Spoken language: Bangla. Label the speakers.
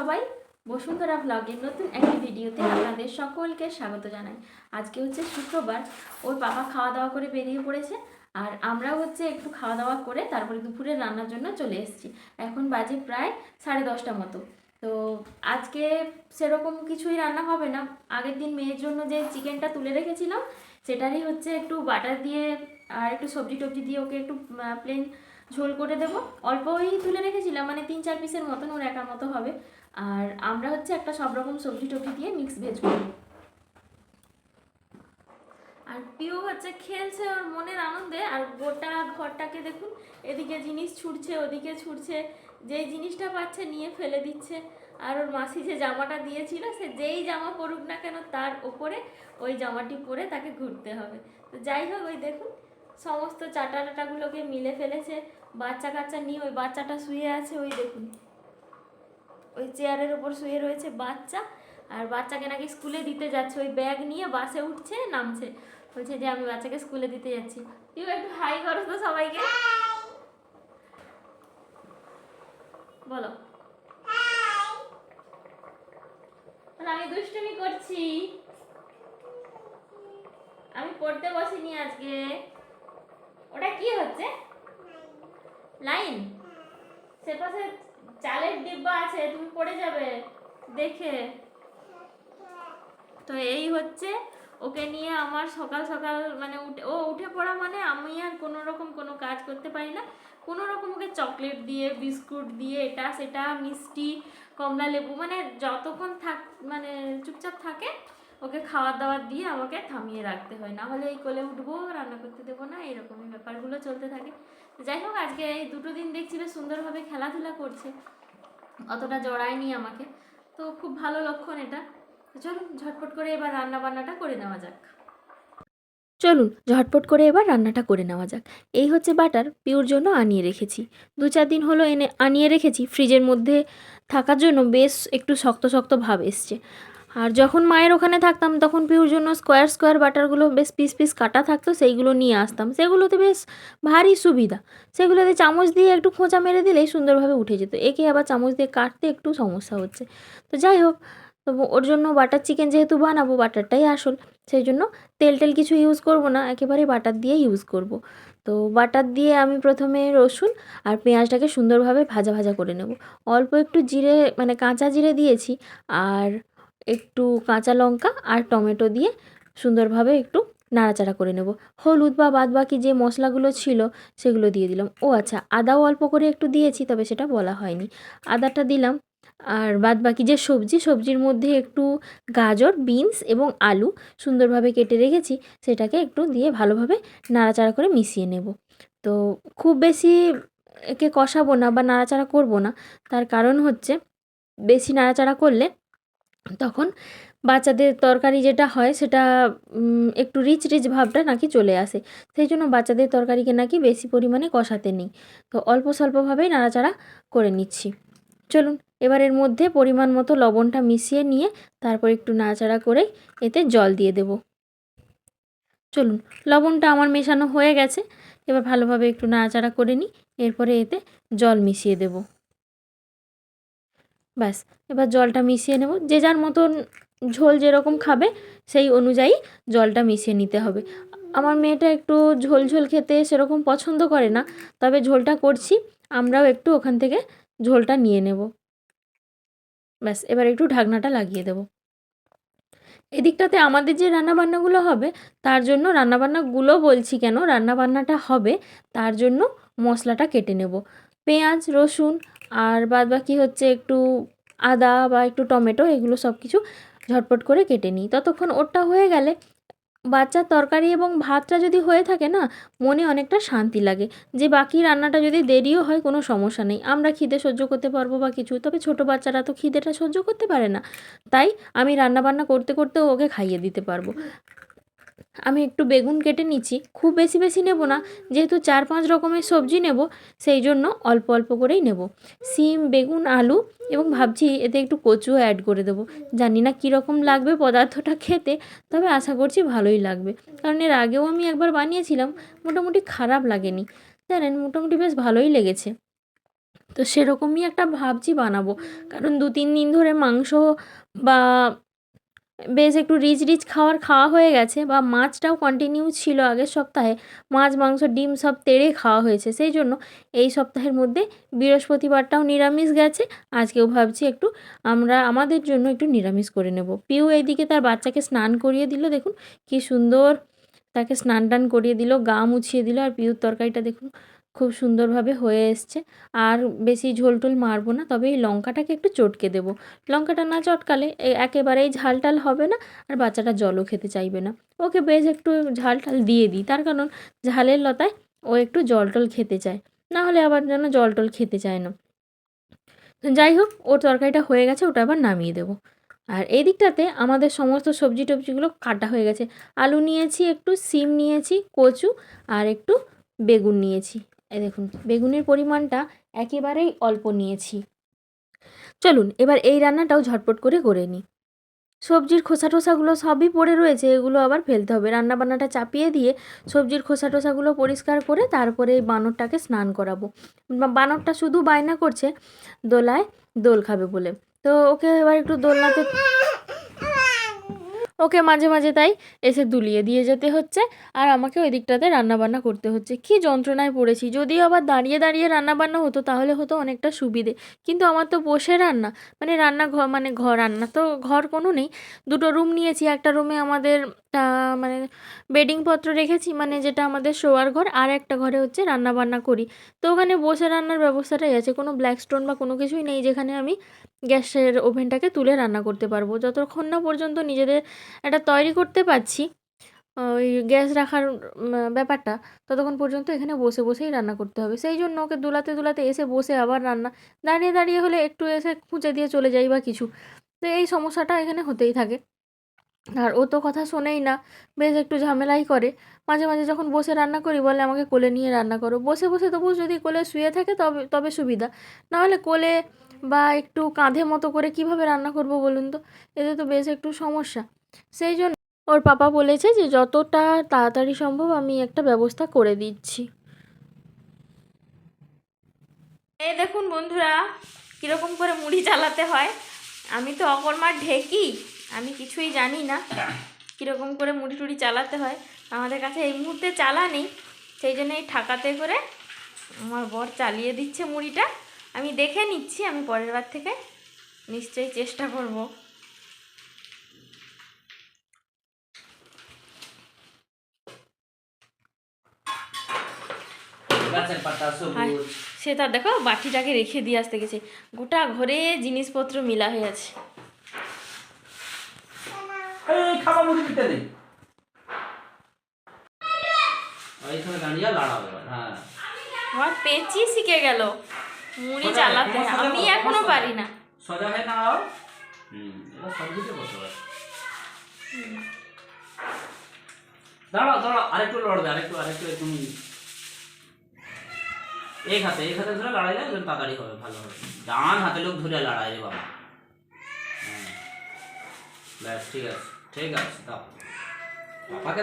Speaker 1: সবাই বসুন্ধরা ব্লগের নতুন একটি ভিডিওতে আপনাদের সকলকে স্বাগত জানাই। আজকে হচ্ছে শুক্রবার, ওর বাবা খাওয়া দাওয়া করে বেরিয়ে পড়েছে আর আমরাও হচ্ছে একটু খাওয়া দাওয়া করে তারপরে দুপুরে রান্নার জন্য চলে এসেছি। এখন বাজে প্রায় সাড়ে দশটা মতো। তো আজকে সেরকম কিছুই রান্না হবে না। আগের দিন মেয়ের জন্য যে চিকেনটা তুলে রেখেছিলাম, সেটারই হচ্ছে একটু বাটার দিয়ে আর একটু সবজি টবজি দিয়ে ওকে একটু প্লেন ঝোল করে দেবো। অল্পই তুলে রেখেছিলাম মানে তিন চার পিসের মতন ওর একার মতো হবে। আর আমরা হচ্ছে একটা সব রকম সবজি টবজি দিয়ে মিক্স ভেজ করব আর পিউ হচ্ছে খেলছে ওর মনের আনন্দে, আর গোটা ঘরটাকে দেখুন, এদিকে জিনিস ছুটছে, ওদিকে ছুটছে। যেই জিনিসটা পাচ্ছে নিয়ে ফেলে দিচ্ছে। আর ওর মাসি যে জামাটা দিয়েছিল, সে যেই জামা পরুক না কেন, তার ওপরে ওই জামাটি পরে তাকে ঘুরতে হবে। তো যাই হোক, ওই দেখুন, সমস্ত চাটা টাটাগুলোকে মিলে ফেলেছে। বাচ্চা কাচ্চা নিয়ে ওই বাচ্চাটা শুয়ে আছে, ওই দেখুন। ওই চেয়ারের ওপর শুয়ে রয়েছে বাচ্চা, আর বাচ্চাকে নাকি স্কুলে দিতে যাচ্ছে। ওই ব্যাগ নিয়ে বাসে উঠছে, নামছে। বলছে যে, আমি বাচ্চাকে স্কুলে দিতে যাচ্ছি। তুই একটু হাই করো তো সবাইকে। বলো, আমি দুষ্টুমি করছি। আমি পড়তে বসিনি আজকে। ওটা কি হচ্ছে? লাইন? সে পাশে চালের ডিব্বা আছে, তুমি পড়ে যাবে, দেখে। তো এই হচ্ছে, ওকে নিয়ে আমার সকাল সকাল মানে উঠে, ও উঠে পড়া মানে আমি আর কোনো রকম কোনো কাজ করতে পারি না। কোনো রকম ওকে চকলেট দিয়ে, বিস্কুট দিয়ে, এটা সেটা, মিষ্টি, কমলা লেবু মানে যতক্ষণ থাক মানে চুপচাপ থাকে ওকে খাবার দাবার দিয়ে আমাকে থামিয়ে রাখতে হয়। না হলে এই কোলে উঠবো, রান্না করতে দেবো না, এরকমই ব্যাপারগুলো চলতে থাকে। যাই হোক, আজকে এই দুটো দিন দেখছি বেশ সুন্দরভাবে খেলাধুলা করছে। অতটা জড়ায়নি আমাকে। তো খুব ভালো লক্ষণ এটা। চলুন, ঝটপট করে এবার রান্না বান্নাটা করে নেওয়া যাক। চলুন, ঝটপট করে এবার রান্নাটা করে নেওয়া যাক। এই হচ্ছে বাটার, পিওর জন্য আনিয়ে রেখেছি। দু চার দিন হলো এনে আনিয়ে রেখেছি। ফ্রিজের মধ্যে থাকার জন্য বেশ একটু শক্ত শক্ত ভাব এসছে। আর যখন মায়ের ওখানে থাকতাম, তখন পিউর জন্য স্কোয়ার স্কোয়ার বাটারগুলো বেশ পিস পিস কাটা থাকতো, সেইগুলো নিয়ে আসতাম। সেগুলোতে বেশ ভারী সুবিধা। সেগুলোতে চামচ দিয়ে একটু খোঁচা মেরে দিলেই সুন্দরভাবে উঠে যেত। একে আবার চামচ দিয়ে কাটতে একটু সমস্যা হচ্ছে। তো যাই হোক, তো ওর জন্য বাটার চিকেন যেহেতু বানাবো বাটারটাই আসল। সেই জন্য তেল টেল কিছু ইউজ করব না, একেবারে বাটার দিয়ে ইউজ করব। তো বাটার দিয়ে আমি প্রথমে রসুন আর পেঁয়াজটাকে সুন্দরভাবে ভাজা ভাজা করে নেব। অল্প একটু জিরে মানে কাঁচা জিরে দিয়েছি। আর একটু কাঁচা লঙ্কা আর টমেটো দিয়ে সুন্দরভাবে একটু নাড়াচাড়া করে নেব। হলুদ বা বাদ বাকি যে মশলাগুলো ছিল সেগুলো দিয়ে দিলাম। ও আচ্ছা আদাও অল্প করে একটু দিয়েছি তবে সেটা বলা হয়নি। আদাটা দিলাম আর বাদ বাকি যে সবজি, সবজির মধ্যে একটু গাজর, বিনস এবং আলু সুন্দরভাবে কেটে রেখেছি, সেটাকে একটু দিয়ে ভালোভাবে নাড়াচাড়া করে মিশিয়ে নেব। তো খুব বেশি একে কষাবো না বা নাড়াচাড়া করব না, তার কারণ হচ্ছে বেশি নাড়াচাড়া করলে তখন বাচ্চাদের তরকারি যেটা হয় সেটা একটু রিচ রিচ ভাবটা নাকি চলে আসে। সেই জন্য বাচ্চাদের তরকারিকে নাকি বেশি পরিমাণে কষাতে নেই। তো অল্প স্বল্পভাবেই নাড়াচাড়া করে নিচ্ছি। চলুন এবার এর মধ্যে পরিমাণ মতো লবণটা মিশিয়ে নিয়ে তারপর একটু নাড়াচাড়া করে এতে জল দিয়ে দেব। চলুন, লবণটা আমার মেশানো হয়ে গেছে। এবার ভালোভাবে একটু নাড়াচাড়া করে নিই। এরপরে এতে জল মিশিয়ে দেব। ব্যাস, এবার জলটা মিশিয়ে নেব। যে যার মতন ঝোল যেরকম খাবে, সেই অনুযায়ী জলটা মিশিয়ে নিতে হবে। আমার মেয়েটা একটু ঝোল ঝোল খেতে সেরকম পছন্দ করে না, তবে ঝোলটা করছি, আমরাও একটু ওখান থেকে ঝোলটা নিয়ে নেব। ব্যাস, এবার একটু ঢাকনাটা লাগিয়ে দেব। এদিকটাতে আমাদের যে রান্নাবান্নাগুলো হবে, তার জন্য রান্নাবান্নাগুলো বলছি কেন, রান্নাবান্নাটা হবে, তার জন্য মশলাটা কেটে নেব। পেঁয়াজ, রসুন আর বাদ বাকি হচ্ছে একটু আদা বা একটু টমেটো, এগুলো সব কিছু ঝটপট করে কেটে নিই। ততক্ষণ ওরটা হয়ে গেলে বাচ্চার তরকারি এবং ভাতটা যদি হয়ে থাকে না, মনে অনেকটা শান্তি লাগে। যে বাকি রান্নাটা যদি দেরিও হয়, কোনো সমস্যা নেই। আমরা খিদে সহ্য করতে পারব বা কিছু, তবে ছোটো বাচ্চারা তো খিদেটা সহ্য করতে পারে না। তাই আমি রান্না বান্না করতে, করতেও ওকে খাইয়ে দিতে পারব। আমি একটু বেগুন কেটে নিচ্ছি। খুব বেশি বেশি নেব না। যেহেতু চার, পাঁচ রকমের সবজি নেব, সেই জন্য অল্প অল্প করেই নেব। সিম, বেগুন, আলু এবং ভাবছি এতে একটু কচুও অ্যাড করে দেবো। জানি না কীরকম লাগবে পদার্থটা খেতে, তবে আশা করছি ভালোই লাগবে। কারণ এর আগেও আমি একবার বানিয়েছিলাম, মোটামুটি খারাপ লাগেনি। জানেন, মোটামুটি বেশ ভালোই লেগেছে। তো সেরকমই একটা ভাবছি বানাবো। কারণ দু, তিন দিন ধরে মাংস বা বেশ একটু রিচ রিচ খাওয়ার খাওয়া হয়ে গেছে বা মাছটাও কন্টিনিউ ছিল আগের সপ্তাহে। মাছ, মাংস, ডিম সব তেড়ে খাওয়া হয়েছে। সেই জন্য এই সপ্তাহের মধ্যে বৃহস্পতিবারটাও নিরামিষ গেছে। আজকেও ভাবছি একটু আমরা, আমাদের জন্য একটু নিরামিষ করে নেব। পিউ এইদিকে তার বাচ্চাকে স্নান করিয়ে দিল। দেখুন কি সুন্দর তাকে স্নান টান করিয়ে দিল, গা মুছিয়ে দিল আর পিউর তরকারিটা দেখুন খুব সুন্দরভাবে হয়ে এসছে। আর বেশি ঝোল টোল মারবো না, তবে এই লঙ্কাটাকে একটু চটকে দেবো। লঙ্কাটা না চটকালে একেবারেই ঝাল টাল হবে না, আর বাচ্চাটা জলও খেতে চাইবে না। ওকে বেশ একটু ঝাল টাল দিয়ে দিই, তার কারণ ঝালের লতায় ও একটু জল টল খেতে চায়। না হলে আবার যেন জল টল খেতে চায় না। যাই হোক, ওর তরকারিটা হয়ে গেছে, ওটা আবার নামিয়ে দেবো। আর এই দিকটাতে আমাদের সমস্ত সবজি টবজিগুলো কাটা হয়ে গেছে। আলু নিয়েছি, একটু সিম নিয়েছি, কচু, আর একটু বেগুন নিয়েছি। এই দেখুন, বেগুনের পরিমাণটা একেবারেই অল্প নিয়েছি। চলুন, এবার এই রান্নাটাও ঝটপট করে করে নিই। সবজির খোসা টোসাগুলো সবই পড়ে রয়েছে, এগুলো আবার ফেলতে হবে। রান্না বান্নাটা চাপিয়ে দিয়ে সবজির খোসা টোসাগুলো পরিষ্কার করে তারপরে এই বানরটাকে স্নান করাবো। বানরটা শুধু বায়না করছে, দোলায় দোল খাবে বলে। তো ওকে এবার একটু দোলনাতে ওকে মাঝে মাঝে তাই এসে দুলিয়ে দিয়ে যেতে হচ্ছে। আর আমাকে ওই দিকটাতে রান্নাবান্না করতে হচ্ছে। কি যন্ত্রণায় পড়েছি। যদিও আবার দাঁড়িয়ে দাঁড়িয়ে রান্নাবান্না হতো, তাহলে হতো অনেকটা সুবিধে। কিন্তু আমার তো বসে রান্না মানে রান্না ঘর মানে ঘর রান্না তো ঘর কোনো নেই। দুটো রুম নিয়েছি। একটা রুমে আমাদের আহ, মানে বেডিংপত্র রেখেছি মানে যেটা আমাদের শোয়ার ঘর আর একটা ঘরে হচ্ছে রান্না বান্না করি। তো ওখানে বসে রান্নার ব্যবস্থাটাই আছে কোনো ব্ল্যাক স্টোন বা কোনো কিছুই নেই যেখানে আমি গ্যাসের ওভেনটাকে তুলে রান্না করতে পারব। যতক্ষণ না পর্যন্ত নিজেদের একটা তৈরি করতে পারছি ওই গ্যাস রাখার ব্যাপারটা ততক্ষণ পর্যন্ত এখানে বসে বসেই রান্না করতে হবে। সেই জন্য ওকে দুলাতে দুলাতে এসে বসে আবার রান্না দাঁড়িয়ে দাঁড়িয়ে হলে একটু এসে খুঁজে দিয়ে চলে যাই বা কিছু। তো এই সমস্যাটা এখানে হতেই থাকে। আর ও তো কথা শোনেই না, বেশ একটু ঝামেলাই করে। মাঝে মাঝে যখন বসে রান্না করি বলে আমাকে কোলে নিয়ে রান্না করো। বসে বসে তবু যদি কোলে শুয়ে থাকে তবে তবে সুবিধা। নাহলে কোলে বা একটু কাঁধে মতো করে কীভাবে রান্না করব বলুন তো? এতে তো বেশ একটু সমস্যা। সেই জন্য ওর পাপা বলেছে যে যতটা তাড়াতাড়ি সম্ভব আমি একটা ব্যবস্থা করে দিচ্ছি। এই দেখুন বন্ধুরা, কীরকম করে মুড়ি চালাতে হয়। আমি তো অকর্মার ঢেকি। আমি কিছুই জানি না কীরকম করে মুড়ি টুড়ি চালাতে হয়। আমাদের কাছে এই মুহূর্তে চালা নেই সেই জন্য এই ঠাকাতে করে আমার বর চালিয়ে দিচ্ছে মুড়িটা। আমি দেখে নিচ্ছি আমি পরের বার থেকে নিশ্চয়ই চেষ্টা করব। সে তার দেখো বাটিটাকে রেখে দিয়ে আসতে গেছে। গোটা ঘরে জিনিসপত্র মিলা হয়ে আছে।
Speaker 2: খাবার মুড়ি দিতে নেই এইখানে দাঁড়িয়ে লাড়াও হ্যাঁ।
Speaker 1: আমার পেঁচি শিখে গেল। মুড়ি চালাতে আমি
Speaker 2: এখনও
Speaker 1: পারি না।
Speaker 2: সোজা হয়ে দাঁড়াও হুম এবার সব দিকে বসে দাঁড়াও দাঁড়াও আরেকটু লড়বে আরেকটু আরেকটু তুমি এক হাতে এক হাতে ধরে লড়াইলে একদম তাড়াতাড়ি হবে ভালো হবে। ডান হাতে লোক ধরে লড়াই রে বাবা। হ্যাঁ। ব্যাস ঠিক আছে। ঠিক আছে দাও পাপাকে